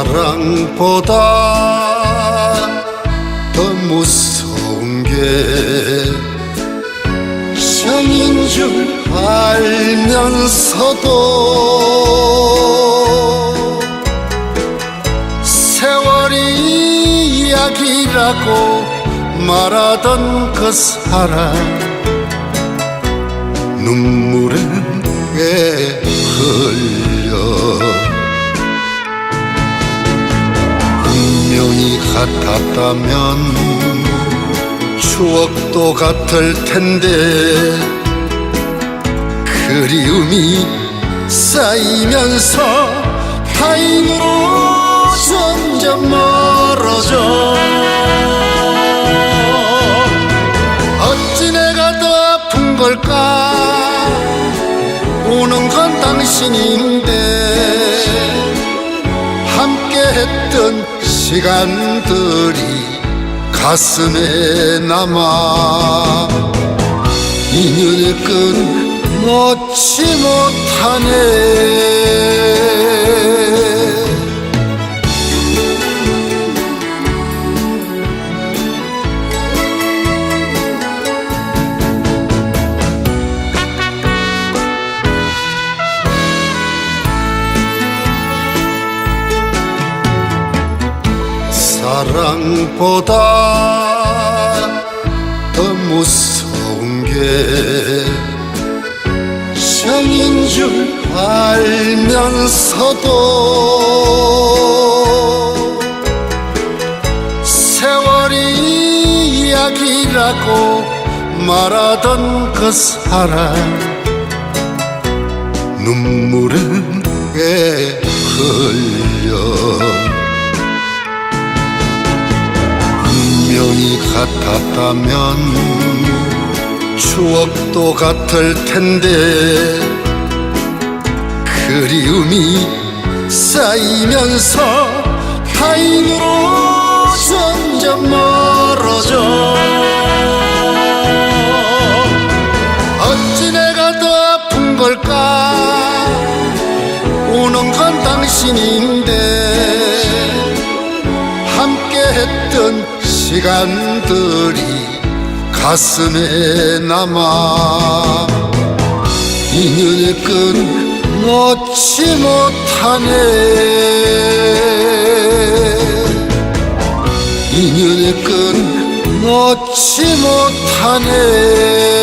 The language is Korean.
사랑보다 더 무서운 게 정인 줄 알면서도 세월이 이야기라고 말하던 그 사람 눈물은 왜 흘려 운명이 같았다면 추억도 같을 텐데 그리움이 쌓이면서 타인으로 점점 멀어져 어찌 내가 더 아픈 걸까? 우는 건 당신인데 시간들이 가슴에 남아 인연의 끈 놓지 못하네 사랑보다 더 무서운 게 정인 줄 알면서도 세월이 이야기라고 말하던 그 사람 눈물은 왜 흘려 운명이 같았다면 추억도 같을 텐데 그리움이 쌓이면서 타인으로 점점 멀어져. 어찌 내가 더 아픈 걸까? 우는 건 당신인데 시간들이 가슴에 남아 인연의 끈 놓지 못하네. 인연의 끈 놓지 못하네